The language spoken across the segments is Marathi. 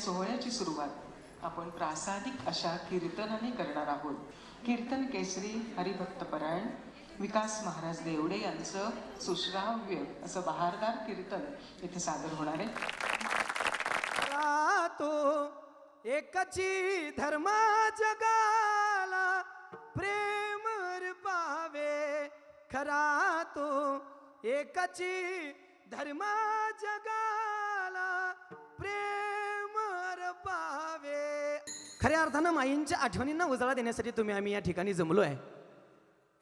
या सोहळ्याची सुरुवात. आपण प्रासादिक अशा कीर्तनाने करणार आहोत. कीर्तन केसरी हरिभक्त परायण विकास महाराज देवडे यांचं सुश्राव्य असं बहारदार कीर्तन इथे सादर होणार आहे. तो एकची धर्मा जगाला प्रेम पावे खरा तो एकची धर्मा जगाला खऱ्या अर्थानं माईंच्या आठवणींना उजाळा देण्यासाठी तुम्ही आम्ही या ठिकाणी जमलो आहे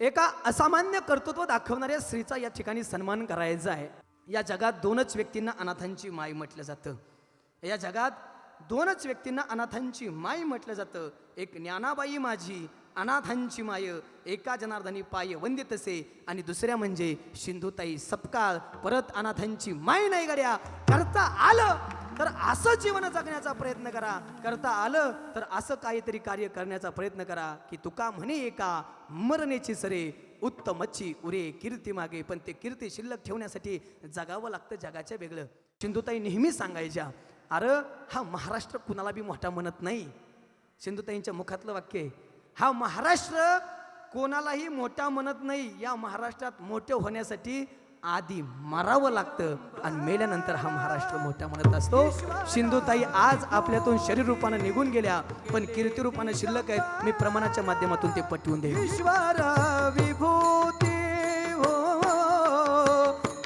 एका असामान्य कर्तृत्व दाखवणाऱ्या स्त्रीचा या ठिकाणी सन्मान करायचा आहे. या जगात दोनच व्यक्तींना अनाथांची माय म्हटलं जातं. या जगात दोनच व्यक्तींना अनाथांची माय म्हटलं जातं. एक ज्ञानाबाई माझी अनाथांची माय एका जनार्दनी पाय वंदित असे. आणि दुसऱ्या म्हणजे सिंधुताई सपकाळ परत अनाथांची माय नाही गड्या. करता आलं. तर असं जीवन जगण्याचा प्रयत्न करा. करता आलं तर असं काहीतरी कार्य करण्याचा प्रयत्न करा की तुका म्हणे एका मरणेची सरे उत्तमची उरे कीर्ती मागे. पण ते कीर्ती शिल्लक ठेवण्यासाठी जगावं लागतं जगाच्या वेगळं. सिंधुताई नेहमी सांगायच्या अरे हा महाराष्ट्र कुणाला बी मोठा म्हणत नाही. सिंधुताईंच्या मुखातलं वाक्य आहे हा महाराष्ट्र कोणालाही मोठा म्हणत नाही. या महाराष्ट्रात मोठे होण्यासाठी आधी मरावं लागतं आणि मेल्यानंतर हा महाराष्ट्र मोठा म्हणत असतो. सिंधुताई आज आपल्यातून शरीर रूपानं निघून गेल्या पण कीर्ती रूपानं शिल्लक आहेत. मी प्रमाणाच्या माध्यमातून ते पटवून दे ईश्वर विभूती हो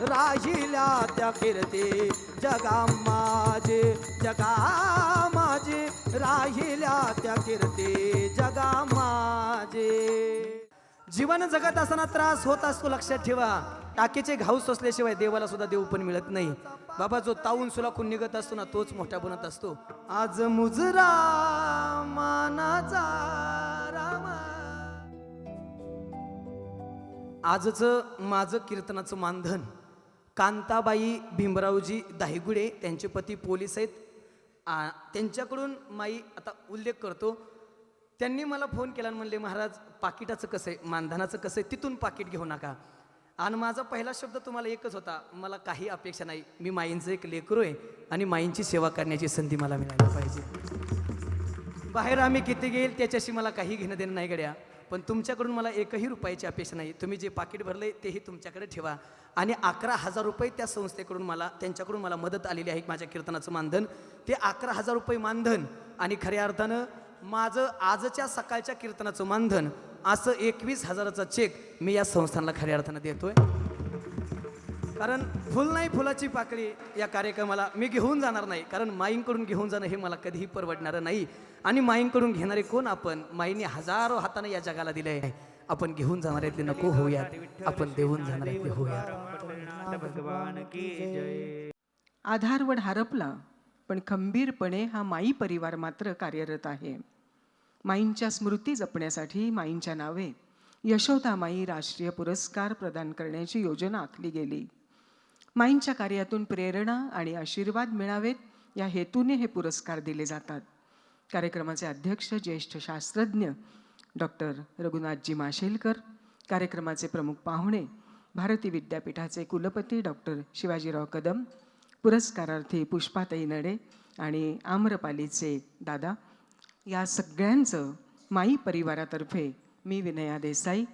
राहिल्या त्या कीर्ती जगा माझे जगा माझे. राहिल्या त्या कीर्ती जगा माझे. जीवन जगत असताना त्रास होत असतो लक्षात ठेवा. टाकीचे घाऊ सोसल्याशिवाय देवाला सुद्धा देव पण मिळत नाही. बाबा जो ताऊन सुलाखून निघत असतो ना तोच मोठा बनत असतो. आज मुजरा मानाचा रामा. आजचं माझं कीर्तनाचं मानधन. कांताबाई भीमरावजी दाहिगुडे त्यांचे पती पोलीस आहेत. त्यांच्याकडून माई आता उल्लेख करतो. त्यांनी मला फोन केला आणि म्हणले महाराज पाकिटाचं कसं आहे? मानधनाचं कसं आहे? तिथून पाकिट घेऊ नका. आणि माझा पहिला शब्द तुम्हाला एकच होता मला काही अपेक्षा नाही. मी माईंचं एक लेकरू आहे आणि माईंची सेवा करण्याची संधी मला मिळायला पाहिजे. बाहेर आम्ही किती घेईल त्याच्याशी मला काही घेणं देणं नाही गड्या. पण तुमच्याकडून मला एकही रुपयाची अपेक्षा नाही. तुम्ही जे पाकिट भरले तेही तुमच्याकडे ठेवा. आणि अकरा हजार रुपये त्या संस्थेकडून मला त्यांच्याकडून मला मदत आलेली आहे माझ्या कीर्तनाचं मानधन. ते अकरा हजार रुपये मानधन आणि खऱ्या अर्थानं माझं आजच्या सकाळच्या कीर्तनाचं मानधन असं एकवीस हजाराचा चेक मी या संस्थांना खऱ्या अर्थानं देतोय. कारण फुल नाही फुलाची पाकळी या कार्यक्रमाला मी घेऊन जाणार नाही. कारण माईंकडून घेऊन जाणं हे मला कधीही परवडणारं नाही. आणि माईंकडून घेणारे कोण आपण? माईने हजारो हाताने या जगाला दिले आहे आपण घेऊन जाणार आहेत ते नको होऊयात. आपण देऊन जाणार ते होऊयात. भगवान की जय. आधारवड हरपला. पण खंबीरपणे हा माई परिवार मात्र कार्यरत आहे. माईंच्या स्मृती जपण्यासाठी माईंच्या नावे यशोदा माई राष्ट्रीय पुरस्कार प्रदान करण्याची योजना आखली गेली. माईंच्या कार्यातून प्रेरणा आणि आशीर्वाद मिळावेत या हेतूने हे पुरस्कार दिले जातात. कार्यक्रमाचे अध्यक्ष ज्येष्ठ शास्त्रज्ञ डॉक्टर रघुनाथजी माशेलकर कार्यक्रमाचे प्रमुख पाहुणे भारती विद्यापीठाचे कुलपती डॉक्टर शिवाजीराव कदम पुरस्कारार्थी पुष्पाताई नडे आणि आम्रपालीचे दादा या सगळ्यांचं माई परिवारातर्फे मी विनया देसाई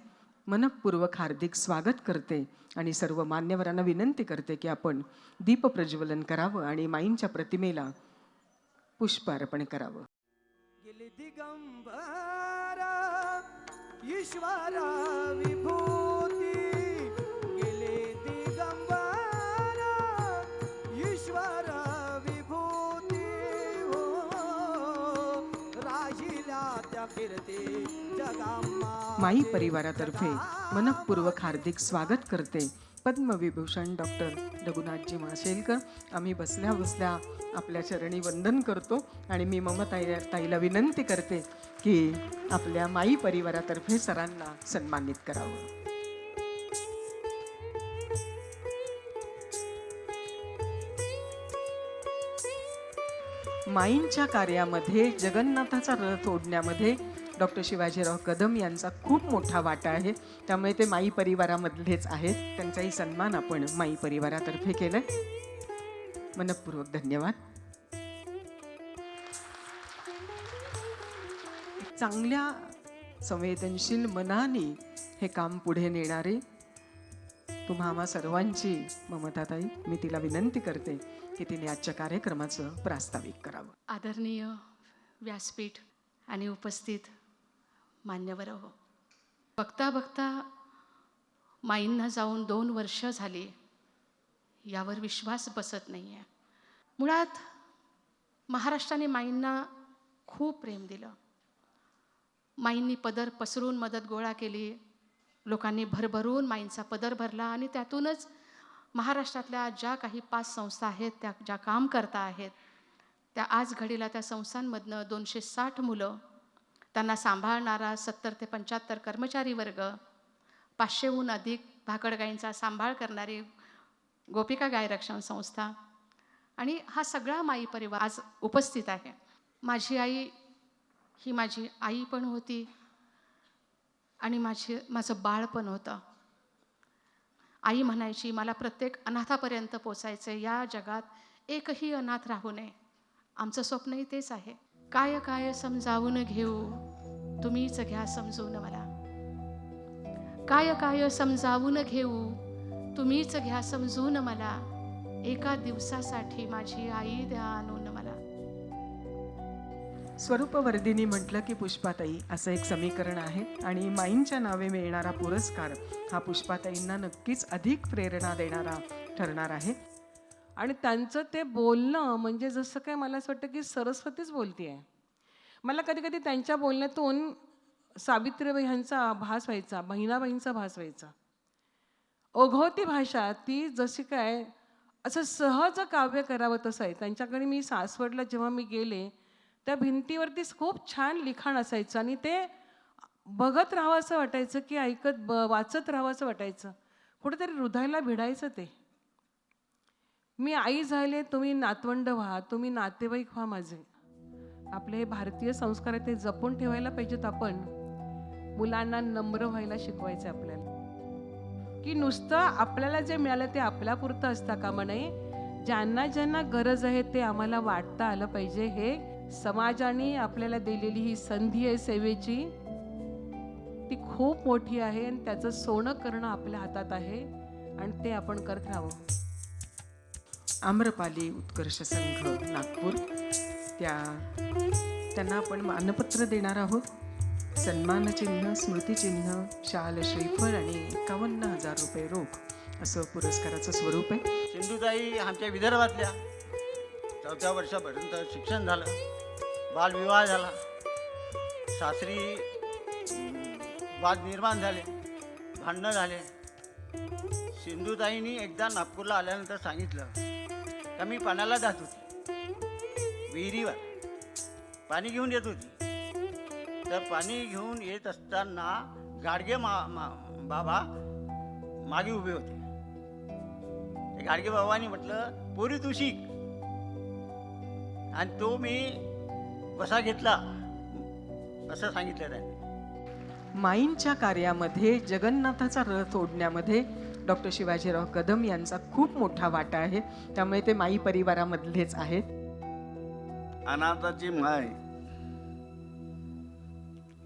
मनपूर्वक हार्दिक स्वागत करते आणि सर्व मान्यवरांना विनंती करते की आपण दीप प्रज्वलन करावं आणि माईंच्या प्रतिमेला पुष्प अर्पण करावं. गेले दिगंबर ईश्वर विभूती माई परिवारातर्फे मनपूर्वक हार्दिक स्वागत करते पद्मविभूषण डॉक्टर रघुनाथजी माशेलकर. आम्ही बसल्या बसल्या आपल्या चरणी वंदन करतो आणि मी ममताई ताईला विनंती करते की आपल्या माई परिवारातर्फे सरांना सन्मानित करावं. माईंच्या कार्यामध्ये जगन्नाथाचा रथ ओढण्यामध्ये डॉक्टर शिवाजीराव कदम यांचा खूप मोठा वाटा आहे. त्यामुळे ते माई परिवारामधलेच आहेत. त्यांचाही सन्मान आपण माई परिवारातर्फे केलाय. आहे मनपूर्वक धन्यवाद. चांगल्या संवेदनशील मनाने हे काम पुढे नेणारे तुम्हा आम्हा सर्वांची ममताताई मी तिला विनंती करते की तिने आजच्या कार्यक्रमाचं प्रास्ताविक करावं. आदरणीय व्यासपीठ आणि उपस्थित मान्यवर हो. बघता बघता माईंना जाऊन दोन वर्ष झाली यावर विश्वास बसत नाही आहे मुळात महाराष्ट्राने माईंना खूप प्रेम दिलं. माईंनी पदर पसरून मदत गोळा केली. लोकांनी भरभरून माईंचा पदर भरला आणि त्यातूनच महाराष्ट्रातल्या ज्या काही पाच संस्था आहेत त्या ज्या काम करता आहेत त्या आज घडीला त्या संस्थांमधनं दोनशे साठ मुलं त्यांना सांभाळणारा सत्तर ते पंच्याहत्तर कर्मचारी वर्ग पाचशेहून अधिक भाकडगाईंचा सांभाळ करणारी गोपिका गाय रक्षण संस्था आणि हा सगळा माई परिवार आज उपस्थित आहे. माझी आई ही माझी आई पण होती. आणि माझी माझं बाळ पण होतं. आई म्हणायची मला प्रत्येक अनाथापर्यंत पोचायचं या जगात एकही अनाथ राहू नये. आमचं स्वप्नही तेच आहे. काय काय समजावून घेऊ? तुम्हीच घ्या समजून मला. काय काय समजावून घेऊ? तुम्हीच घ्या समजून मला. एका दिवसासाठी माझी आई द्या आणून स्वरूपवर्धिनी म्हटलं की पुष्पाताई असं एक समीकरण आहे आणि माईंच्या नावे मिळणारा पुरस्कार हा पुष्पाताईंना नक्कीच अधिक प्रेरणा देणारा ठरणार आहे. आणि त्यांचं ते बोलणं म्हणजे जसं काय मला असं वाटतं की सरस्वतीच बोलती आहे मला कधी कधी त्यांच्या बोलण्यातून सावित्रीबाई ह्यांचा भास व्हायचा बहिणाबाईंचा भास व्हायचा. ओघवती भाषा ती जशी काय असं सहज काव्य करावं तसं आहे. त्यांच्याकडे मी सासवडला जेव्हा मी गेले त्या भिंतीवरतीच खूप छान लिखाण असायचं आणि ते बघत राहावं असं वाटायचं की ऐकत ब वाचत राहावं असं वाटायचं. कुठेतरी हृदयाला भिडायचं ते. मी आई झाले तुम्ही नातवंड व्हा तुम्ही नातेवाईक व्हा माझे. आपले हे भारतीय संस्कार आहे ते जपून ठेवायला पाहिजेत आपण. मुलांना नम्र व्हायला शिकवायचं आपल्याला. की नुसतं आपल्याला जे मिळालं ते आपल्यापुरतं असता कामा नये ज्यांना ज्यांना गरज आहे ते आम्हाला वाटता आलं पाहिजे हे समाजाने आपल्याला दिलेली ही संधी आहे सेवेची ती खूप मोठी आहे आणि त्याचं सोनं करणं आपल्या हातात आहे आणि ते आपण करत राहावं. आम्रपाली उत्कर्ष संघ नागपूर. त्या त्यांना आपण मानपत्र देणार आहोत. सन्मानचिन्ह स्मृतिचिन्ह शाल श्रीफळ आणि एकावन्न हजार रुपये रोख असं पुरस्काराचं स्वरूप आहे. सिंधुताई आमच्या विदर्भातल्या चौथ्या वर्षापर्यंत शिक्षण झालं. बालविवाह झाला. सासरी वाद निर्माण झाले. भांडणं झाले. सिंधुताईंनी एकदा नागपूरला आल्यानंतर सांगितलं का मी पाण्याला जात होती. विहिरीवर पाणी घेऊन येत होती. तर पाणी घेऊन येत असताना गाडगे मा मा बाबा मागे उभे होते. ते गाडगे बाबांनी म्हटलं पोरी तू शिक आणि तो मी कसा घेतला? असं सांगितलं त्यांनी. माईंच्या कार्यामध्ये जगन्नाथाचा रथ ओढण्यामध्ये डॉक्टर शिवाजीराव कदम यांचा खूप मोठा वाटा आहे. त्यामुळे ते माई परिवारामधलेच आहेत. अनाथाची माय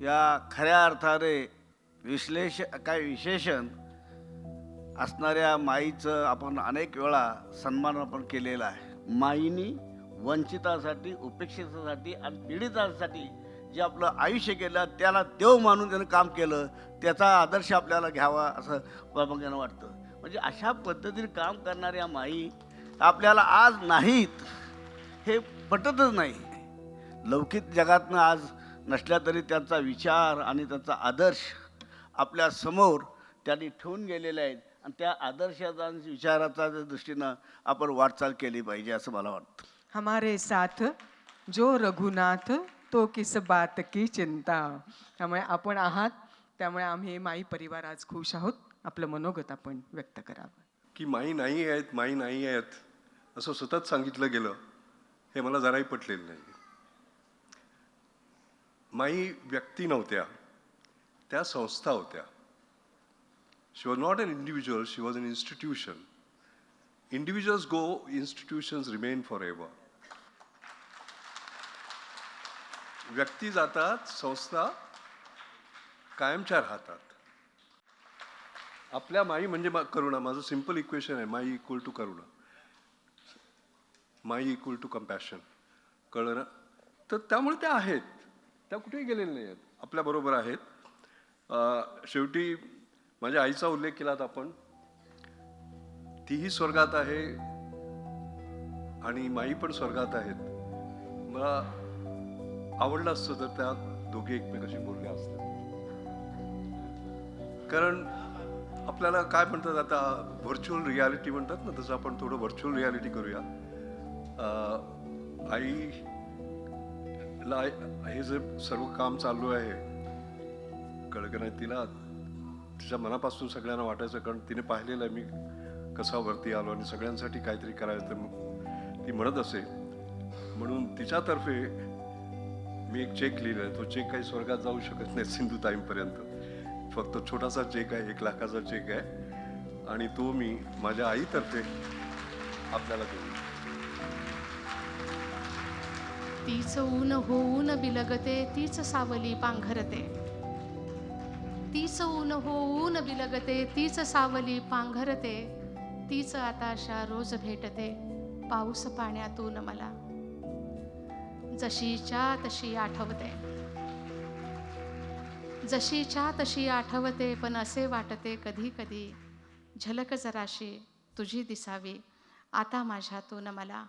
या खऱ्या अर्थाने विश्लेष काय विशेषण असणाऱ्या माईचं आपण अनेक वेळा सन्मान आपण केलेला आहे. माईनी वंचितासाठी उपेक्षितासाठी आणि पीडितांसाठी जे आपलं आयुष्य केलं त्याला देव मानून त्यानं काम केलं त्याचा आदर्श आपल्याला घ्यावा असं प्रामुख्यानं वाटतं. म्हणजे अशा पद्धतीने काम करणाऱ्या माई आपल्याला आज नाहीत हे पटतच नाही. लौकिक जगातनं आज नसल्या तरी त्यांचा विचार आणि त्यांचा आदर्श आपल्यासमोर त्यांनी ठेवून गेलेले आहेत आणि त्या आदर्शाचा विचाराचा दृष्टीनं आपण वाटचाल केली पाहिजे असं मला वाटतं. हमारे साथ जो रघुनाथ तो किस बात की चिंता? त्यामुळे आपण आहात त्यामुळे आम्ही माई परिवार आज खुश आहोत. आपलं मनोगत आपण व्यक्त करावं. की माई नाही आहेत माई नाही आहेत असं सतत सांगितलं गेलं हे मला जराही पटलेलं नाही. माई व्यक्ती नव्हत्या त्या संस्था होत्या. She was not an individual she was an institution individuals go institutions remain for ever व्यक्ती जातात संस्था कायमच्या राहतात. आपल्या माई म्हणजे मा- करुणा माझं सिंपल इक्वेशन आहे माई इक्वल टू करुणा. माई इक्वल टू कम्पॅशन कळलं ना? तर त्यामुळे त्या आहेत. त्या कुठेही गेलेल्या नाही आहेत आपल्याबरोबर आहेत. शेवटी माझ्या आईचा उल्लेख केलात आपण. तीही स्वर्गात आहे आणि माई पण स्वर्गात आहेत. मला आवडलं असतं तर त्या दोघे एकमेकाशी बोलले असतात कारण आपल्याला काय म्हणतात आता व्हर्च्युअल रियालिटी म्हणतात ना तसं आपण थोडं व्हर्च्युअल रियालिटी करूया. आई ला हे जे सर्व काम चालू आहे कळलं नाही तिला तिच्या मनापासून सगळ्यांना वाटायचं कारण तिने पाहिलेलं आहे मी कसा वरती आलो आणि सगळ्यांसाठी काहीतरी करायचं. ती म्हणत असे. म्हणून तिच्यातर्फे मी एक चेक लिहिला आहे तो चेक काही स्वर्गात जाऊ शकत नाही सिंधुताईंपर्यंत फक्त छोटासा चेक आहे एक लाखाचा चेक आहे. आणि तो मी माझ्या आईतर्फे आपल्याला देऊ तीच ऊन होऊन बिलगते तीच सावली पांघरते. तीच ऊन होऊन बिलगते तीच सावली पांघरते. तीच आताशा रोज भेटते पाऊस पाण्यातून मला. जशीच्या तशी आठवते. जशीच्या तशी आठवते पण असे वाटते कधी कधी झलक जराशी तुझी दिसावी. आता माझ्यातून मला.